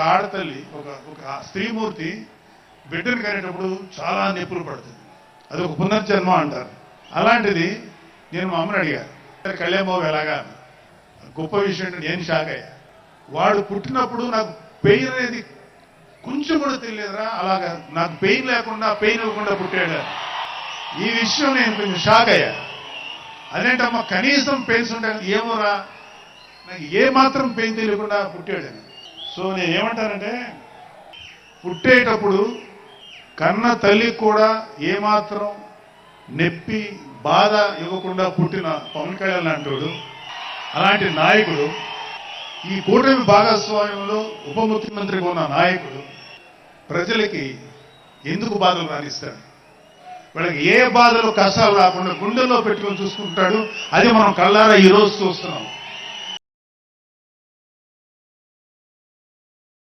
ఆడతల్లి ఒక ఒక స్త్రీమూర్తి బిడ్డను కనేటప్పుడు చాలా నిప్పులు పడుతుంది. అది ఒక పునర్జన్మ అంటారు. అలాంటిది నేను మా అమ్మని అడిగాను కళ్యాణబాబు ఎలాగా? గొప్ప విషయం ఏంటంటే నేను షాక్ అయ్యా. వాడు పుట్టినప్పుడు నాకు పెయిన్ అనేది కొంచెం కూడా తెలియదురా అలాగా నాకు పెయిన్ లేకుండా పెయిన్ ఇవ్వకుండా పుట్టాడు. ఈ విషయం నేను కొంచెం షాక్ అయ్యా. అదేంటమ్మా కనీసం పెయిన్స్ ఉండాలి ఏమోరా? నాకు ఏ మాత్రం పెయిన్ తెలియకుండా పుట్టాడని సో నేను ఏమంటానంటే పుట్టేటప్పుడు కన్న తల్లి కూడా ఏమాత్రం నెప్పి బాధ ఇవ్వకుండా పుట్టిన పవన్ కళ్యాణ్ లాంటి అలాంటి నాయకుడు ఈ కూటమి భాగస్వామ్యంలో ఉప ముఖ్యమంత్రిగా ఉన్న నాయకుడు ప్రజలకి ఎందుకు బాధలు రాణిస్తాడు వాళ్ళకి ఏ బాధలు కష్టాలు రాకుండా గుండెల్లో పెట్టుకొని చూసుకుంటాడు? అది మనం కళ్ళారా ఈ రోజు చూస్తున్నాం.